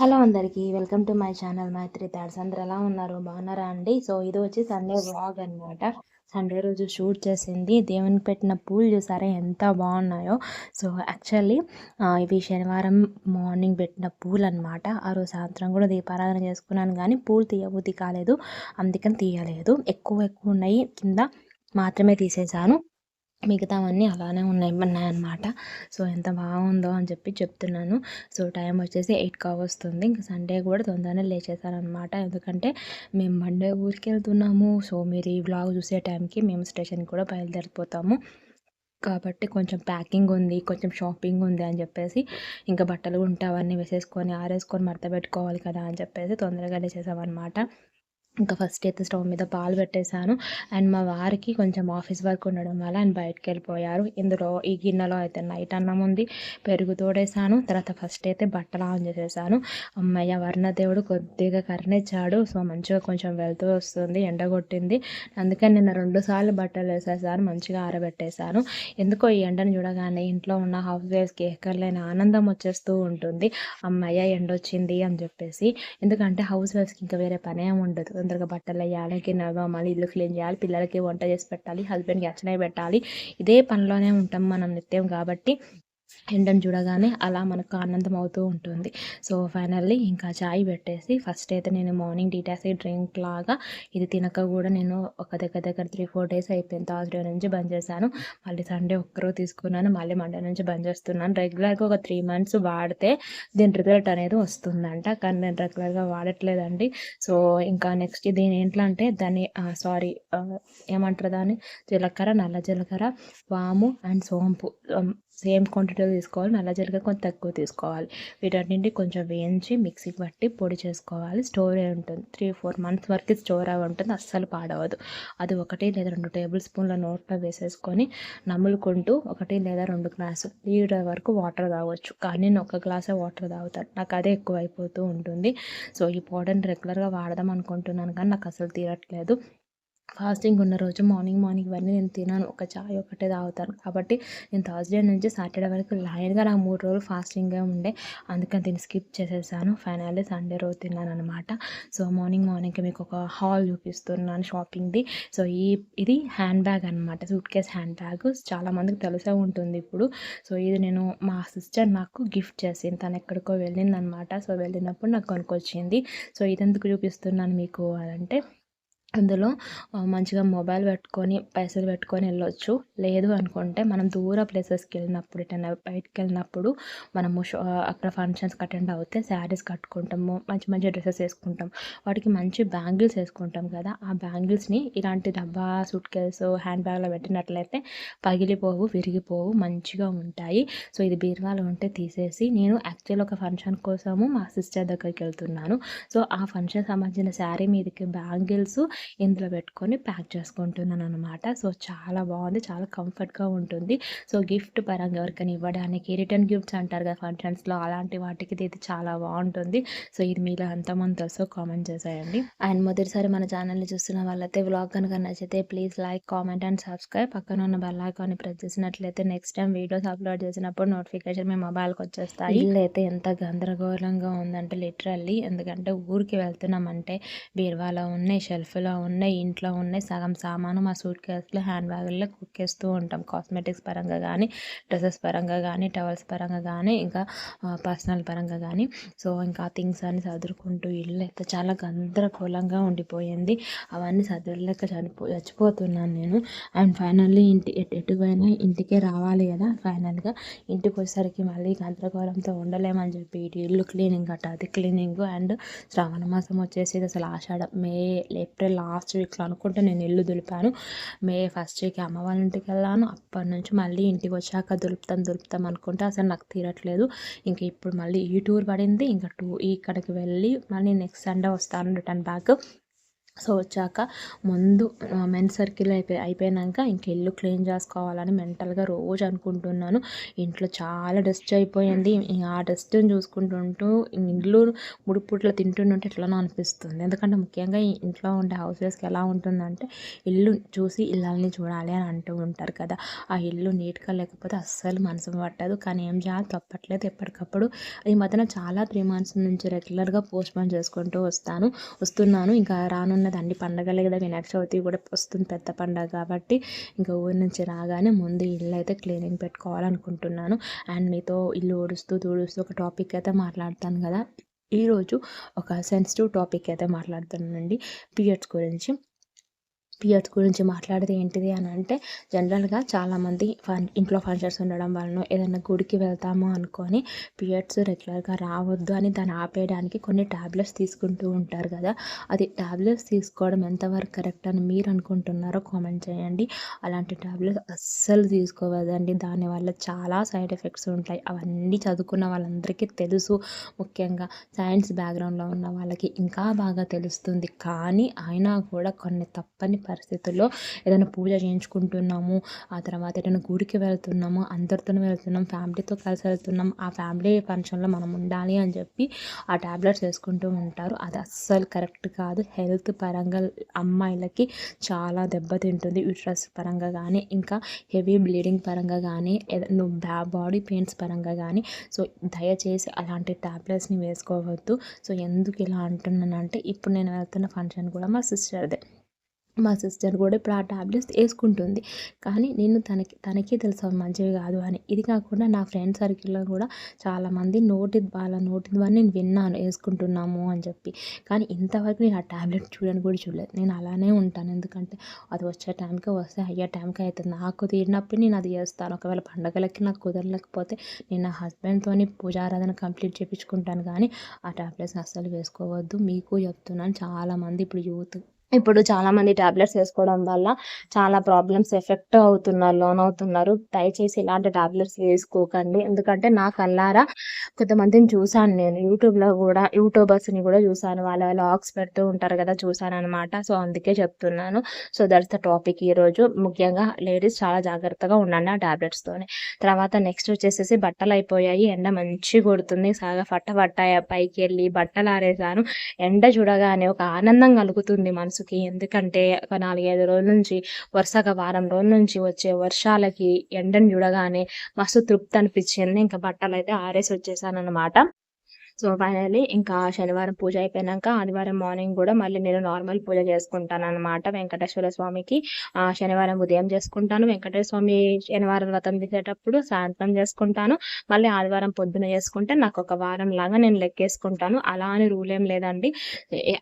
Hello అందరికీ welcome to my channel Maitri thoughts. అందరు ఎలా ఉన్నారు? బాగున్నారా అండి? సో ఇది వచ్చి సండే వ్లాగ్ అనమాట సండే రోజు షూట్ చేసింది. దేవునికి పెట్టిన పూలు చూసారా? ఎంత బాగున్నాయో. సో యాక్చువల్లీ ఇవి శనివారం మార్నింగ్ పెట్టిన పూలు అనమాట ఆ రోజు సాయంత్రం కూడా దీపారాధన చేసుకున్నాను కానీ పూలు తీయబుద్ధి కాలేదు. అందుకని తీయలేదు. ఎక్కువ ఎక్కువ ఉన్నాయి. కింద మాత్రమే తీసేసాను. మిగతావన్నీ అలానే ఉన్నాయి ఉన్నాయన్నమాట సో ఎంత బాగుందో అని చెప్పి చెప్తున్నాను. సో టైం వచ్చేసి ఎయిట్ వస్తుంది ఇంకా సండే కూడా తొందరనే లేచేసారనమాట ఎందుకంటే మేము మండే ఊరికి వెళ్తున్నాము. సో మీరు ఈ బ్లాగ్ చూసే టైంకి మేము స్టేషన్కి కూడా బయలుదేరిపోతాము. కాబట్టి కొంచెం ప్యాకింగ్ ఉంది కొంచెం షాపింగ్ ఉంది అని చెప్పేసి ఇంకా బట్టలు ఉంటే అవన్నీ వేసేసుకొని ఆరేసుకొని మడత పెట్టుకోవాలి కదా అని చెప్పేసి తొందరగా లేచేసామన్నమాట ఇంకా ఫస్ట్ అయితే స్టవ్ మీద పాలు పెట్టేశాను. అండ్ మా వారికి కొంచెం ఆఫీస్ వర్క్ ఉండడం వల్ల ఆయన బయటకు వెళ్ళిపోయారు. ఇందులో ఈ గిన్నెలో అయితే నైట్ అన్నం ఉంది. పెరుగు తోడేశాను. తర్వాత ఫస్ట్ అయితే బట్టలు ఆన్ చేసేసాను. అమ్మయ్య వర్ణదేవుడు కొద్దిగా కరణించాడు. సో మంచిగా కొంచెం వెళ్తూ వస్తుంది ఎండ కొట్టింది. అందుకని నిన్న రెండు సార్లు బట్టలు వేసేసాను మంచిగా ఆరబెట్టేశాను. ఎందుకో ఈ ఎండను చూడగానే ఇంట్లో ఉన్న హౌస్ వైఫ్స్కి ఎక్కర్లేని ఆనందం వచ్చేస్తూ ఉంటుంది. అమ్మయ్య ఎండ వచ్చింది అని చెప్పేసి. ఎందుకంటే హౌస్ వైఫ్స్కి ఇంకా వేరే పనేం ఉండదు. తొందరగా బట్టలు వేయాలి గిన్నెలు మళ్ళీ ఇల్లు క్లీన్ చేయాలి పిల్లలకి వంట చేసి పెట్టాలి హస్బెండ్కి అచ్చనే పెట్టాలి. ఇదే పనిలోనే ఉంటాం మనం నిత్యం కాబట్టి. ఎండను చూడగానే అలా మనకు ఆనందం అవుతూ ఉంటుంది. సో ఫైనల్లీ ఇంకా చాయ్ పెట్టేసి ఫస్ట్ అయితే నేను మార్నింగ్ డీటాక్సీ డ్రింక్ లాగా ఇది తినక కూడా నేను ఒక దగ్గర దగ్గర త్రీ ఫోర్ డేస్ అయిపోయింది. థర్స్డే నుంచి బంద్ చేశాను. మళ్ళీ సండే ఒక్కరో తీసుకున్నాను. మళ్ళీ మండే నుంచి బంద్ చేస్తున్నాను. రెగ్యులర్గా ఒక త్రీ మంత్స్ వాడితే దీని రిజల్ట్ అనేది వస్తుందంట. కానీ నేను రెగ్యులర్గా వాడట్లేదండి. సో ఇంకా నెక్స్ట్ దీని ఏంటంటే అంటే దాన్ని సారీ ఏమంటారు దాన్ని? జీలకర్ర నల్ల జీలకర్ర వాము అండ్ సోంపు. సేమ్ క్వాంటిటీలో తీసుకోవాలి నల్ల జీలకర్ర కొంచెం తక్కువ తీసుకోవాలి. వీటన్నింటి కొంచెం వేయించి మిక్సీకి పట్టి పొడి చేసుకోవాలి. స్టోర్ అయి ఉంటుంది. త్రీ ఫోర్ మంత్స్ వరకు స్టోర్ అయి ఉంటుంది. అస్సలు పాడవదు. అది ఒకటి లేదా రెండు టేబుల్ స్పూన్ల నోట్లో వేసేసుకొని నములుకుంటూ ఒకటి లేదా రెండు గ్లాసు లీటర్ వరకు వాటర్ తాగొచ్చు. కానీ నేను ఒక గ్లాసే వాటర్ తాగుతాను. నాకు అదే ఎక్కువ అయిపోతూ ఉంటుంది. సో ఈ పౌడర్ని రెగ్యులర్గా వాడదాం అనుకుంటున్నాను కానీ నాకు అసలు తీరట్లేదు. ఫాస్టింగ్ ఉన్న రోజు మార్నింగ్ మార్నింగ్ ఇవన్నీ నేను తినాను. ఒక చాయ్ ఒకటే తాగుతాను. కాబట్టి నేను థర్స్డే నుంచి సాటర్డే వరకు లైన్గా నాకు మూడు రోజులు ఫాస్టింగ్గా ఉండే. అందుకని దీన్ని స్కిప్ చేసేసాను. ఫైనల్లీ సండే రోజు తిన్నాను అనమాట సో మార్నింగ్ మార్నింగ్ మీకు ఒక హాల్ చూపిస్తున్నాను షాపింగ్ది. సో ఈ ఇది హ్యాండ్ బ్యాగ్ అనమాట సూట్ కేస్ హ్యాండ్ బ్యాగ్. చాలామందికి తెలిసే ఉంటుంది ఇప్పుడు. సో ఇది నేను మా సిస్టర్ నాకు గిఫ్ట్ చేసింది. తను ఎక్కడికో వెళ్ళిందనమాట సో వెళ్ళినప్పుడు నాకు కొనుక్కొచ్చింది. సో ఇదెందుకు చూపిస్తున్నాను మీకు అంటే అందులో మంచిగా మొబైల్ పెట్టుకొని పైసలు పెట్టుకొని వెళ్ళొచ్చు. లేదు అనుకుంటే మనం దూర ప్లేసెస్కి వెళ్ళినప్పుడు ఎటైనా బయటకు వెళ్ళినప్పుడు మనము అక్కడ ఫంక్షన్స్కి అటెండ్ అవుతే శారీస్ కట్టుకుంటాము మంచి మంచి డ్రెస్సెస్ వేసుకుంటాం వాటికి మంచి బ్యాంగిల్స్ వేసుకుంటాం కదా ఆ బ్యాంగిల్స్ని ఇలాంటి డబ్బా సూట్ కేస్ హ్యాండ్ బ్యాగ్లో పెట్టినట్లయితే పగిలిపోవు విరిగిపోవు మంచిగా ఉంటాయి. సో ఇది బీరువాలో ఉంటే తీసేసి నేను యాక్చువల్ ఒక ఫంక్షన్ కోసము మా సిస్టర్ దగ్గరికి వెళ్తున్నాను. సో ఆ ఫంక్షన్ సంబంధించిన శారీ మీదకి బ్యాంగిల్స్ ఇందులో పెట్టుకొని ప్యాక్ చేసుకుంటున్నాను అనమాట సో చాలా బాగుంది. చాలా కంఫర్ట్గా ఉంటుంది. సో గిఫ్ట్ పరంగా ఎవరికైనా ఇవ్వడానికి రిటర్న్ గిఫ్ట్స్ అంటారు కదా ఫంక్షన్స్లో అలాంటి వాటికి ఇది చాలా బాగుంటుంది. సో ఇది మీలో ఎంతమంది తెలుసో కామెంట్ చేసేయండి. అండ్ మొదటిసారి మన ఛానల్ని చూస్తున్న వాళ్ళైతే వ్లాగ్ కనుక నచ్చితే please like comment and subscribe. పక్కన ఉన్న బెల్ ఐకాన్ని ప్రెస్ చేసినట్లయితే నెక్స్ట్ టైం వీడియోస్ అప్లోడ్ చేసినప్పుడు నోటిఫికేషన్ మీ మొబైల్కి వచ్చేస్తాయి. ఇల్లు అయితే ఎంత గందరగోళంగా ఉందంటే లిటరల్లీ. ఎందుకంటే ఊరికి వెళ్తున్నామంటే బీరువాలో ఉన్నాయి షెల్ఫ్లో ఇంట్లో ఉన్నాయి ఇంట్లో ఉన్నాయి. సగం సామాను మా సూట్ కేసులో హ్యాండ్ బ్యాగుల్లో కుక్కేస్తూ ఉంటాం. కాస్మెటిక్స్ పరంగా కానీ డ్రెస్సెస్ పరంగా కానీ టవల్స్ పరంగా కానీ ఇంకా పర్సనల్ పరంగా కానీ సో ఇంకా థింగ్స్ అన్ని సదురుకుంటూ ఇల్లు అయితే చాలా గందరగోళంగా ఉండిపోయింది. అవన్నీ సదురులేక చనిపో చచ్చిపోతున్నాను నేను. అండ్ ఫైనల్లీ ఇంటి ఎటుపోయినా ఇంటికే రావాలి కదా ఫైనల్గా. ఇంటికి వచ్చేసరికి మళ్ళీ గందరగోళంతో ఉండలేమని చెప్పి ఇటు ఇల్లు క్లీనింగ్ అట అది క్లీనింగ్. అండ్ శ్రావణ మాసం వచ్చేసి అసలు ఆషాఢ మే ఏప్రిల్ లాస్ట్ వీక్లో అనుకుంటే నేను ఇల్లు దులిపాను. మే ఫస్ట్ వీక్ అమ్మ వాళ్ళ ఇంటికి వెళ్ళాను. అప్పటి నుంచి మళ్ళీ ఇంటికి వచ్చాక దులుపుతాం దులుపుతాం అనుకుంటే అసలు నాకు తీరట్లేదు. ఇంక ఇప్పుడు మళ్ళీ ఈ టూర్ పడింది. ఇంకా టూ ఇక్కడికి వెళ్ళి మళ్ళీ నెక్స్ట్ సండే వస్తాను రిటర్న్ బ్యాక్. సో వచ్చాక ముందు మెన్ సర్కిల్ అయిపోయి అయిపోయాక ఇంక ఇల్లు క్లీన్ చేసుకోవాలని మెంటల్గా రోజు అనుకుంటున్నాను. ఇంట్లో చాలా డస్ట్ అయిపోయింది. ఆ డస్ట్ని చూసుకుంటుంటూ ఇల్లు ముడుపుట్లో తింటుంటే ఎట్లనో అనిపిస్తుంది. ఎందుకంటే ముఖ్యంగా ఇంట్లో ఉండే హౌసెస్కి ఎలా ఉంటుందంటే ఇల్లు చూసి ఇళ్ళని చూడాలి అని అంటూ ఉంటారు కదా. ఆ ఇల్లు నీట్గా లేకపోతే అస్సలు మనసు పట్టదు. కానీ ఏం చేయాలి? తప్పట్లేదు. ఎప్పటికప్పుడు ఈ మధ్యన చాలా త్రీ మంత్స్ నుంచి రెగ్యులర్గా పోస్ట్ పోన్ చేసుకుంటూ వస్తాను వస్తున్నాను. ఇంకా రానున్న ఉన్నదండి. పండగలే కదా వినాయక చవితి కూడా వస్తుంది పెద్ద పండగ కాబట్టి ఇంకా ఊరి నుంచి రాగానే ముందు ఇల్లు అయితే క్లీనింగ్ పెట్టుకోవాలనుకుంటున్నాను. అండ్ మీతో ఇల్లు ఊడుస్తూ తూడుస్తూ ఒక టాపిక్ అయితే మాట్లాడతాను కదా. ఈరోజు ఒక సెన్సిటివ్ టాపిక్ అయితే మాట్లాడుతున్నానండి పీరియడ్స్ గురించి. పీరియడ్స్ గురించి మాట్లాడేది ఏంటిది అని అంటే జనరల్గా చాలామంది ఫన్ ఇంట్లో ఫంక్షన్స్ ఉండడం వలన ఏదైనా గుడికి వెళ్తాము అనుకొని పీరియడ్స్ రెగ్యులర్గా రావద్దు అని దాన్ని ఆపేయడానికి కొన్ని ట్యాబ్లెట్స్ తీసుకుంటూ ఉంటారు కదా. అది ట్యాబ్లెట్స్ తీసుకోవడం ఎంతవరకు కరెక్ట్ అని మీరు అనుకుంటున్నారో కామెంట్ చేయండి. అలాంటి ట్యాబ్లెట్స్ అస్సలు తీసుకోవద్దండి. దానివల్ల చాలా సైడ్ ఎఫెక్ట్స్ ఉంటాయి. అవన్నీ చదువుకున్న వాళ్ళందరికీ తెలుసు. ముఖ్యంగా సైన్స్ బ్యాక్గ్రౌండ్లో ఉన్న వాళ్ళకి ఇంకా బాగా తెలుస్తుంది. కానీ అయినా కూడా కొన్ని తప్పని పరిస్థితుల్లో ఏదైనా పూజ చేయించుకుంటున్నాము ఆ తర్వాత ఏదైనా గుడికి వెళ్తున్నాము అందరితో వెళ్తున్నాం ఫ్యామిలీతో కలిసి వెళ్తున్నాం ఆ ఫ్యామిలీ ఫంక్షన్లో మనం ఉండాలి అని చెప్పి ఆ ట్యాబ్లెట్స్ వేసుకుంటూ ఉంటారు. అది అస్సలు కరెక్ట్ కాదు. హెల్త్ పరంగా అమ్మాయిలకి చాలా దెబ్బతింటుంది. యూట్రస్ పరంగా కానీ ఇంకా హెవీ బ్లీడింగ్ పరంగా కానీ బాడీ పెయిన్స్ పరంగా కానీ సో దయచేసి అలాంటి ట్యాబ్లెట్స్ని వేసుకోవద్దు. సో ఎందుకు ఇలా అంటున్నానంటే ఇప్పుడు నేను వెళ్తున్న ఫంక్షన్ కూడా మా సిస్టర్దే. మా సిస్టర్ కూడా ఇప్పుడు ఆ ట్యాబ్లెట్స్ వేసుకుంటుంది కానీ నేను తనకి తనకే తెలుసు అవి మంచివి కాదు అని. ఇది కాకుండా నా ఫ్రెండ్ సర్కిల్లో కూడా చాలామంది నోటి వాళ్ళ నోటి ద్వారా నేను విన్నాను వేసుకుంటున్నాము అని చెప్పి. కానీ ఇంతవరకు నేను ఆ ట్యాబ్లెట్ చూడని కూడా చూడలేదు. నేను అలానే ఉంటాను. ఎందుకంటే అది వచ్చే టైంకి వస్తే అయ్యే టైంకి అవుతుంది. నాకు తీరినప్పుడు నేను అది చేస్తాను. ఒకవేళ పండగలకి నాకు కుదరలేకపోతే నేను నా హస్బెండ్తో పూజారాధన కంప్లీట్ చేయించుకుంటాను కానీ ఆ ట్యాబ్లెట్స్ అస్సలు వేసుకోవద్దు. మీకు చెప్తున్నాను. చాలామంది ఇప్పుడు యూత్ ఇప్పుడు చాలామంది టాబ్లెట్స్ వేసుకోవడం వల్ల చాలా ప్రాబ్లమ్స్ ఎఫెక్ట్ అవుతున్నారు లోన్ అవుతున్నారు. దయచేసి ఇలాంటి టాబ్లెట్స్ వేసుకోకండి. ఎందుకంటే నా కల్లారా కొంతమందిని చూశాను నేను. యూట్యూబ్లో కూడా యూట్యూబర్స్ని కూడా చూశాను. వాళ్ళ లాగ్స్ పెడుతూ ఉంటారు కదా చూశాను అనమాట సో అందుకే చెప్తున్నాను. సో దట్స్ ద టాపిక్ ఈరోజు. ముఖ్యంగా లేడీస్ చాలా జాగ్రత్తగా ఉండండి ఆ టాబ్లెట్స్తోనే తర్వాత నెక్స్ట్ వచ్చేసేసి బట్టలు అయిపోయాయి. ఎండ మంచి కొడుతుంది. సాగా ఫట్ట పట్ట పైకి వెళ్ళి బట్టలు ఆరేసాను ఎండ చూడగానే ఒక ఆనందం కలుగుతుంది మనసు మనసుకి. ఎందుకంటే ఒక నాలుగైదు రోజుల నుంచి వరుసగా వారం రోజుల నుంచి వచ్చే వర్షాలకి ఎండను చూడగానే మస్తు తృప్తి అనిపించింది. ఇంకా బట్టలు అయితే ఆరేసి వచ్చేసాను అనమాట సో ఫైనల్లీ ఇంకా శనివారం పూజ అయిపోయినాక ఆదివారం మార్నింగ్ కూడా మళ్ళీ నేను నార్మల్ పూజ చేసుకుంటాను అనమాట వెంకటేశ్వర స్వామికి. శనివారం ఉదయం చేసుకుంటాను. వెంకటేశ్వర స్వామి శనివారం వ్రతం తీసేటప్పుడు సాయంత్రం చేసుకుంటాను. మళ్ళీ ఆదివారం పొద్దున చేసుకుంటే నాకు ఒక వారం లాగా నేను లెక్కేసుకుంటాను. అలా అని రూల్ ఏం లేదండి.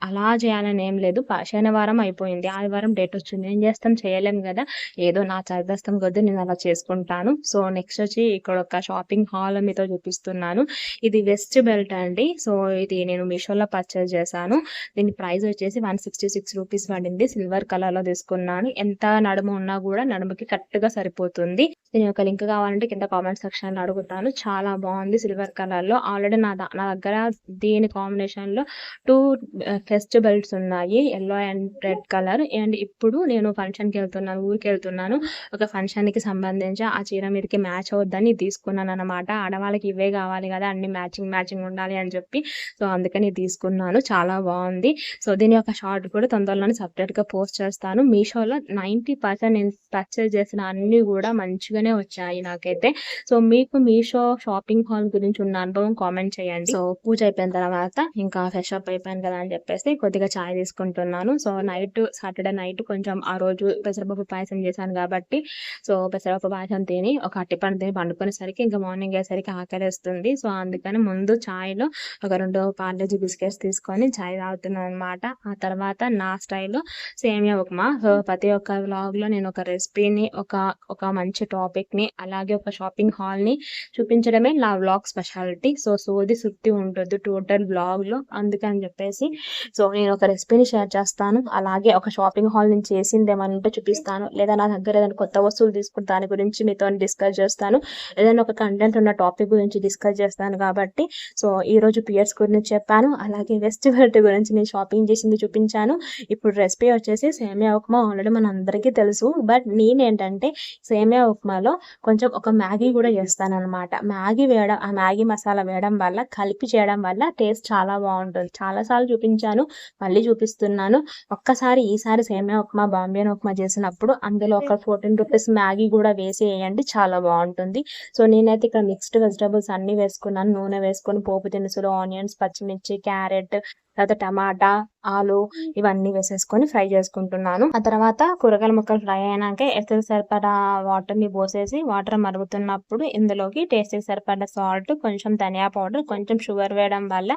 అలా చేయాలని ఏం లేదు. శనివారం అయిపోయింది. ఆదివారం డేట్ వచ్చింది. ఏం చేస్తాం? చేయలేం కదా. ఏదో నా చదివేస్తాం కొద్ది నేను అలా చేసుకుంటాను. సో నెక్స్ట్ వచ్చి ఇక్కడ ఒక షాపింగ్ హాల్ మీతో చూపిస్తున్నాను. ఇది వెస్ట్ బెల్ట్ అండి. సో ఇది నేను మీషోలో పర్చేస్ చేశాను. దీని ప్రైస్ వచ్చేసి వన్ సిక్స్టీ సిక్స్ రూపీస్ పడింది. సిల్వర్ కలర్లో తీసుకున్నాను. ఎంత నడుము ఉన్నా కూడా నడుముకి కరెక్ట్గా సరిపోతుంది. దీని యొక్క లింక్ కావాలంటే కింద కామెంట్ సెక్షన్లో అడుగుతాను. చాలా బాగుంది సిల్వర్ కలర్లో. ఆల్రెడీ నా నా దగ్గర దీని కాంబినేషన్లో టూ ఫెస్ట్ బెల్ట్స్ ఉన్నాయి. Yellow and red colour. And ఇప్పుడు నేను ఫంక్షన్కి వెళ్తున్నాను. ఊరికి వెళ్తున్నాను. ఒక ఫంక్షన్కి సంబంధించి ఆ చీర మీదకి మ్యాచ్ అవుద్దని తీసుకున్నాను అనమాట ఆడవాళ్ళకి ఇవే కావాలి కదా. అన్ని మ్యాచింగ్ మ్యాచింగ్ ఉండాలి అని చెప్పి. సో అందుకని తీసుకున్నాను. చాలా బాగుంది. సో దీని యొక్క షార్ట్ కూడా తొందరలోనే సపరేట్గా పోస్ట్ చేస్తాను. మీషోలో నైంటీ పర్సెంట్ నేను పర్చేస్ చేసిన అన్నీ కూడా మంచిగానే వచ్చాయి నాకైతే. సో మీకు మీషో షాపింగ్ హాల్ గురించి ఉన్న అనుభవం కామెంట్ చేయండి. సో పూజ అయిపోయిన తర్వాత ఇంకా ఫ్రెష్ అప్ అయిపోయాను కదా అని చెప్పేసి కొద్దిగా ఛాయ్ తీసుకుంటున్నాను. సో నైట్ సాటర్డే నైట్ కొంచెం ఆ రోజు పెసరపప్పు పాయసం చేశాను కాబట్టి. సో పెసరపప్పు పాయసం తిని ఒక అట్టిపండు తిని పండుకునేసరికి ఇంకా మార్నింగ్ అయ్యేసరికి ఆకలిస్తుంది. సో అందుకని ముందు ఛాయ్లో ఒక రెండు పార్లేజీ బిస్కెట్స్ తీసుకొని చాయ్ తాగుతున్నాను అనమాట ఆ తర్వాత నా స్టైల్లో సేమియా ఉప్మా. సో ప్రతి ఒక్క వ్లాగ్లో నేను ఒక రెసిపీని ఒక ఒక మంచి టాపిక్ని అలాగే ఒక షాపింగ్ హాల్ని చూపించడమే నా వ్లాగ్ స్పెషాలిటీ. సో సోది సుత్తి ఉంటుంది టోటల్ వ్లాగ్లో అందుకని చెప్పేసి. సో నేను ఒక రెసిపీని షేర్ చేస్తాను. అలాగే ఒక షాపింగ్ హాల్ నుంచి చేసింది ఏమన్నా ఉంటే చూపిస్తాను. లేదా నా దగ్గర ఏదైనా కొత్త వస్తువులు తీసుకుని దాని గురించి మీతో డిస్కస్ చేస్తాను. ఏదైనా ఒక కంటెంట్ ఉన్న టాపిక్ గురించి డిస్కస్ చేస్తాను కాబట్టి. సో ఈ రోజు పియర్స్ గురించి చెప్పాను. అలాగే వెస్ట్ వెరైటీ గురించి నేను షాపింగ్ చేసింది చూపించాను. ఇప్పుడు రెసిపీ వచ్చేసి సేమియా ఉప్మా ఆల్రెడీ మన అందరికీ తెలుసు. బట్ నేనేంటంటే సేమియా ఉప్మాలో కొంచెం ఒక మ్యాగీ కూడా చేస్తాను అనమాట మ్యాగీ వేయడం ఆ మ్యాగీ మసాలా వేయడం వల్ల కలిపి చేయడం వల్ల టేస్ట్ చాలా బాగుంటుంది. చాలాసార్లు చూపించాను మళ్ళీ చూపిస్తున్నాను. ఒక్కసారి ఈసారి సేమియా ఉప్మా బాంబేన్ ఉప్మా చేసినప్పుడు అందులో ఒక ఫోర్టీన్ రూపీస్ మ్యాగీ కూడా వేసి వేయండి చాలా బాగుంటుంది. సో నేనైతే ఇక్కడ మిక్స్డ్ వెజిటబుల్స్ అన్ని వేసుకున్నాను. నూనె వేసుకొని పోపు దినుసులు ఆనియన్స్ పచ్చిమిర్చి క్యారెట్ తర్వాత టమాటా ఆలు ఇవన్నీ వేసేసుకొని ఫ్రై చేసుకుంటున్నాను. ఆ తర్వాత కూరగాయల ముక్కలు ఫ్రై అయినాక ఎసరు సరిపడా వాటర్ని పోసేసి వాటర్ మరుగుతున్నప్పుడు ఇందులోకి టేస్ట్ సరిపడా సాల్ట్ కొంచెం ధనియా పౌడర్ కొంచెం షుగర్ వేయడం వల్ల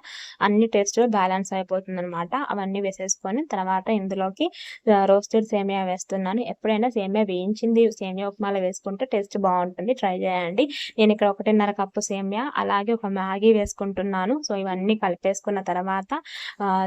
అన్ని టేస్ట్ బ్యాలెన్స్ అయిపోతుంది అనమాట అవన్నీ వేసేసుకొని తర్వాత ఇందులోకి రోస్టెడ్ సేమియా వేస్తున్నాను. ఎప్పుడైనా సేమియా వేయించింది సేమియా ఉప్మాలో వేసుకుంటే టేస్ట్ బాగుంటుంది. ట్రై చేయండి. నేను ఇక్కడ ఒకటిన్నర కప్పు సేమియా అలాగే ఒక మ్యాగీ వేసుకుంటున్నాను. సో ఇవన్నీ కలిపేసుకున్న తర్వాత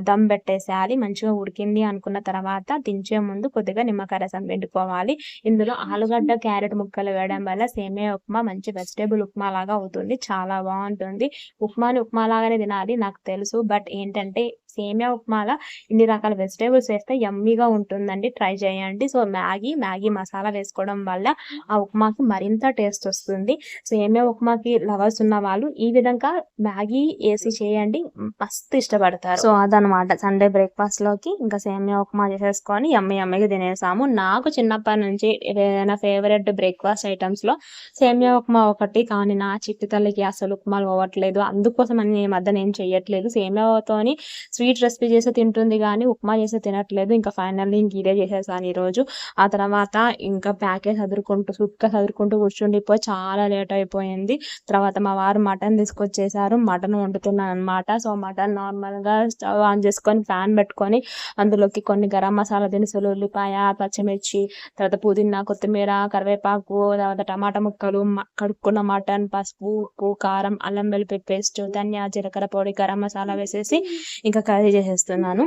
దమ్ పెట్టేసేయాలి మంచిగా ఉడికింది అనుకున్న తర్వాత దించే ముందు కొద్దిగా నిమ్మకాయ రసం పెట్టుకోవాలి ఇందులో ఆలుగడ్డ క్యారెట్ ముక్కలు వేయడం వల్ల సేమియా ఉప్మా మంచి వెజిటేబుల్ ఉప్మా లాగా అవుతుంది చాలా బాగుంటుంది. ఉప్మాని ఉప్మా లాగానే తినాలి నాకు తెలుసు బట్ ఏంటంటే సేమియా ఉప్మాలో ఇన్ని రకాల వెజిటేబుల్స్ వేస్తే యమ్మీగా ఉంటుందండి ట్రై చేయండి. సో మ్యాగీ మ్యాగీ మసాలా వేసుకోవడం వల్ల ఆ ఉప్మాకి మరింత టేస్ట్ వస్తుంది. సేమియా ఉప్మాకి లవర్స్ ఉన్న వాళ్ళు ఈ విధంగా మ్యాగీ వేసి చేయండి మస్తు ఇష్టపడతారు. సో అదనమాట సండే బ్రేక్ఫాస్ట్లోకి ఇంకా సేమియా ఉప్మా చేసేసుకొని యమ్మీ యమ్మీగా తినేసాము. నాకు చిన్నప్పటి నుంచి ఏదైనా ఫేవరెట్ బ్రేక్ఫాస్ట్ ఐటమ్స్లో సేమియా ఉప్మా ఒకటి కానీ నా చిట్టి తల్లికి అసలు ఉప్మాలు పోవట్లేదు. అందుకోసం అని ఈ మధ్య నేను చేయట్లేదు సేమియాతోని స్వీట్ రెసిపీ చేసి తింటుంది కానీ ఉప్మా చేసి తినట్లేదు. ఇంకా ఫైనల్లీ ఇంక ఇదే చేసేసాను ఈరోజు. ఆ తర్వాత ఇంకా ప్యాకేజ్ చదువుకుంటూ సుక్క చదువుకుంటూ కూర్చుండిపోయి చాలా లేట్ అయిపోయింది. తర్వాత మా వారు మటన్ తీసుకొచ్చేసారు. మటన్ వండుతున్నాను అనమాట సో మటన్ నార్మల్గా స్టవ్ ఆన్ చేసుకొని ప్యాన్ పెట్టుకొని అందులోకి కొన్ని గరం మసాలా దినుసులు ఉల్లిపాయ పచ్చిమిర్చి తర్వాత పుదీనా కొత్తిమీర కరివేపాకు తర్వాత టమాటా ముక్కలు కడుక్కున్న మటన్ పసుపు ఉప్పు కారం అల్లం వెల్లుల్లి పేస్ట్ ధనియా జీలకర్ర పొడి గరం మసాలా వేసేసి ఇంకా కర్రీ చేసేస్తున్నాను.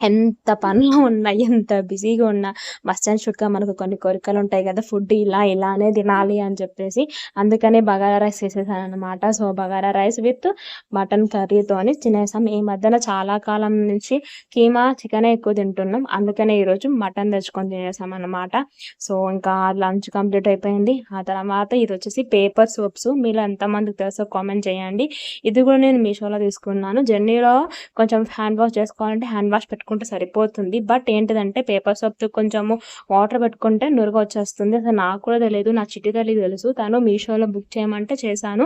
ఎంత పనులు ఉన్నా ఎంత బిజీగా ఉన్నా మస్టన్ షుక్క మనకు కొన్ని కోరికలు ఉంటాయి కదా ఫుడ్ ఇలా ఇలానే తినాలి అని చెప్పేసి అందుకనే బగారా రైస్ చేసేసాను అనమాట so bagara rice with mutton కర్రీతోని తినేసాం. ఈ మధ్యన చాలా కాలం నుంచి కీమా చికెన్ ఎక్కువ తింటున్నాం. అందుకనే ఈరోజు మటన్ తెచ్చుకొని తినేసాం అనమాట సో ఇంకా లంచ్ కంప్లీట్ అయిపోయింది. ఆ తర్వాత ఇది వచ్చేసి పేపర్ సోప్స్. మీరు ఎంతమందికి తెలుసో కామెంట్ చేయండి. ఇది కూడా నేను మీషోలో తీసుకున్నాను. జర్నీలో కొంచెం హ్యాండ్ వాష్ చేసుకోవాలంటే హ్యాండ్ వాష్ పెట్టుకున్నాను పెట్టుకుంటే సరిపోతుంది. బట్ ఏంటిదంటే పేపర్ సోప్తో కొంచెము వాటర్ పెట్టుకుంటే నురుగు వచ్చేస్తుంది. అసలు నాకు కూడా తెలియదు నా చిట్టి తల్లి తెలుసు. తను మీషోలో బుక్ చేయమంటే చేశాను.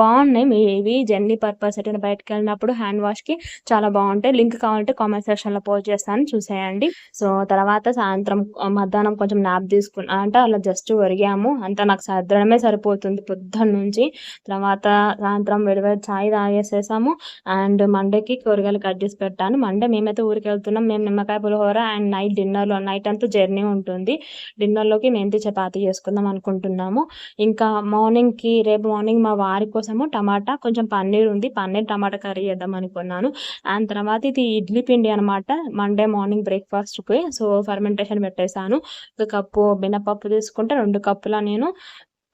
బాగున్నాయి. మీ ఇవి జర్నీ పర్పస్ ఎటైనా బయటకు వెళ్ళినప్పుడు హ్యాండ్ వాష్కి చాలా బాగుంటాయి. లింక్ కావాలంటే కామెంట్ సెక్షన్లో పోస్ట్ చేస్తాను. చూసేయండి. సో తర్వాత సాయంత్రం మధ్యాహ్నం కొంచెం నాప్ తీసుకున్నా అంటే అలా జస్ట్ ఒరిగాము. అంత నాకు సర్దడమే సరిపోతుంది పొద్దున్న నుంచి. తర్వాత సాయంత్రం విడివేడి ఛాయ్ తాగేసేసాము. అండ్ మండేకి కూరగాయలు కట్ చేసి పెట్టాను. మండే మేమైతే ఊరికే వెళ్తున్నాం. మేము నిమ్మకాయ పులిహోర అండ్ నైట్ డిన్నర్లో నైట్ అంతా జర్నీ ఉంటుంది. డిన్నర్లోకి మెంతి చపాతీ చేసుకుందాం అనుకుంటున్నాము. ఇంకా మార్నింగ్కి రేపు మార్నింగ్ మా వారి కోసము టమాటా కొంచెం పన్నీర్ ఉంది. పన్నీర్ టమాటా కర్రీ చేద్దాం అనుకున్నాను. అండ్ తర్వాత ఇది ఇడ్లీ పిండి అనమాట మండే మార్నింగ్ బ్రేక్ఫాస్ట్కి సో ఫర్మెంటేషన్ పెట్టేశాను. ఒక కప్పు మినపప్పు తీసుకుంటే రెండు కప్పుల నేను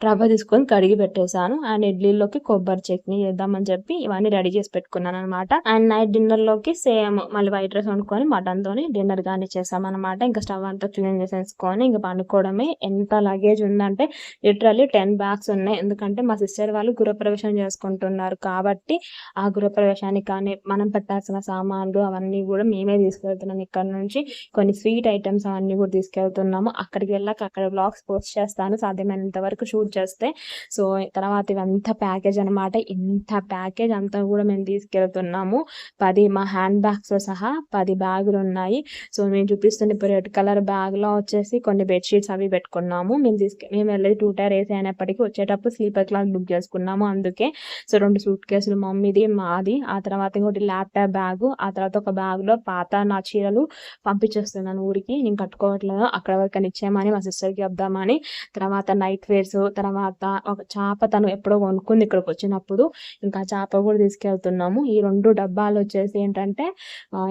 రవ్వ తీసుకొని కడిగి పెట్టేశాను. అండ్ ఇడ్లీలోకి కొబ్బరి చట్నీ చేద్దామని చెప్పి ఇవన్నీ రెడీ చేసి పెట్టుకున్నాను అనమాట అండ్ నైట్ డిన్నర్లోకి సేమ్ మళ్ళీ వైట్ రైస్ వండుకొని మటన్ తోని డిన్నర్ కానీ చేసామన్నమాట. ఇంకా స్టవ్ అంతా క్లీన్ చేసేసుకొని ఇంకా పండుకోవడమే. ఎంత లగేజ్ ఉందంటే లిటరల్లీ టెన్ బ్యాగ్స్ ఉన్నాయి. ఎందుకంటే మా సిస్టర్ వాళ్ళు గృహప్రవేశం చేసుకుంటున్నారు కాబట్టి ఆ గృహప్రవేశానికి కానీ మనం పెట్టాల్సిన సామాన్లు అవన్నీ కూడా మేమే తీసుకెళ్తున్నాం. ఇక్కడ నుంచి కొన్ని స్వీట్ ఐటమ్స్ అవన్నీ కూడా తీసుకెళ్తున్నాము. అక్కడికి వెళ్ళాక అక్కడ బ్లాగ్స్ పోస్ట్ చేస్తాను. సాధ్యమైనంత వరకు షూట్ చేస్తే. సో తర్వాత ఇవంతా ప్యాకేజ్ అనమాట ఇంత ప్యాకేజ్ అంతా కూడా మేము తీసుకెళ్తున్నాము. పది మా హ్యాండ్ బ్యాగ్స్ సహా పది బ్యాగులు ఉన్నాయి. సో మేము చూపిస్తున్న ఇప్పుడు రెడ్ కలర్ బ్యాగ్లో వచ్చేసి కొన్ని బెడ్షీట్స్ అవి పెట్టుకున్నాము. మేము తీసుకె మేము వెళ్ళి టూ టైర్ వేసి అయినప్పటికీ వచ్చేటప్పుడు స్లీపర్ క్లాస్ బుక్ చేసుకున్నాము అందుకే. సో రెండు సూట్ కేసులు మమ్మీది మాది. ఆ తర్వాత ఇంకోటి ల్యాప్టాప్ బ్యాగు. ఆ తర్వాత ఒక బ్యాగ్లో పాత నా చీరలు పంపించేస్తున్నాను ఊరికి. నేను కట్టుకోవట్లేదు? అక్కడ వరకు ఇచ్చామని మా సిస్టర్కి చెప్దామని. తర్వాత నైట్ వేర్స్ తర్వాత ఒక చేప తను ఎప్పుడో కొనుక్కుంది ఇక్కడికి వచ్చినప్పుడు ఇంకా చేప కూడా తీసుకెళ్తున్నాము. ఈ రెండు డబ్బాలు వచ్చేసి ఏంటంటే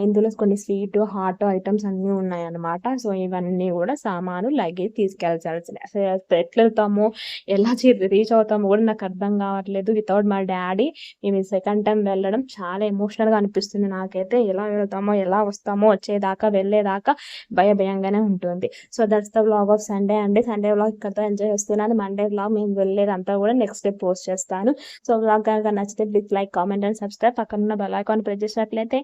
ఇందులో కొన్ని స్వీట్ హాట్ ఐటమ్స్ అన్నీ ఉన్నాయి అన్నమాట సో ఇవన్నీ కూడా సామాను లగేజ్ తీసుకెళ్ళాల్సిన ఎట్లా వెళ్తాము ఎలా రీచ్ అవుతామో కూడా నాకు అర్థం కావట్లేదు. వితౌట్ మా డాడీ మేము సెకండ్ టైం వెళ్ళడం చాలా ఎమోషనల్గా అనిపిస్తుంది నాకైతే. ఎలా వెళ్తామో ఎలా వస్తామో వచ్చేదాకా వెళ్ళేదాకా భయ భయంగానే ఉంటుంది. So that's the blog of Sunday అండి. సండే బ్లాగ్ ఇక్కడతో ఎంజాయ్ చేస్తున్నాను. మండే వ్లాగ్ మేము వెళ్ళేదంతా కూడా నెక్స్ట్ డే పోస్ట్ చేస్తాను. సో బ్లాగ్ కనుక నచ్చితే please like comment and subscribe. పక్కన ఉన్న బెల్ ఐకాన్ ప్రెస్ చేసినట్లయితే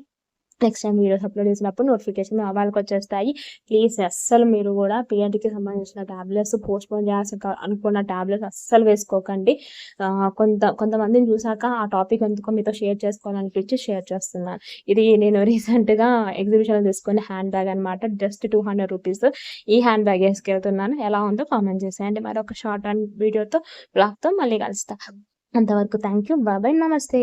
నెక్స్ట్ టైం వీడియోస్ అప్లోడ్ చేసినప్పుడు నోటిఫికేషన్ వాళ్ళకి వచ్చేస్తాయి. ప్లీజ్ అస్సలు మీరు కూడా పిఎన్టీకి సంబంధించిన ట్యాబ్లెట్స్ పోస్ట్ పోన్ చేయాల్సి అనుకున్న ట్యాబ్లెట్స్ అస్సలు వేసుకోకండి. కొంత కొంతమందిని చూసాక ఆ టాపిక్ ఎందుకో మీతో షేర్ చేసుకోవాలనిపించి షేర్ చేస్తున్నాను. ఇది నేను రీసెంట్గా ఎగ్జిబిషన్ తీసుకుని హ్యాండ్ బ్యాగ్ అనమాట జస్ట్ టూ హండ్రెడ్ రూపీస్ ఈ హ్యాండ్ బ్యాగ్ వేసుకెళ్తున్నాను. ఎలా ఉందో కామెంట్ చేసేయండి. మరి ఒక షార్ట్ అండ్ వీడియోతో బ్లాగ్తో మళ్ళీ కలుస్తా అంతవరకు థ్యాంక్ యూ బాబాయ్ నమస్తే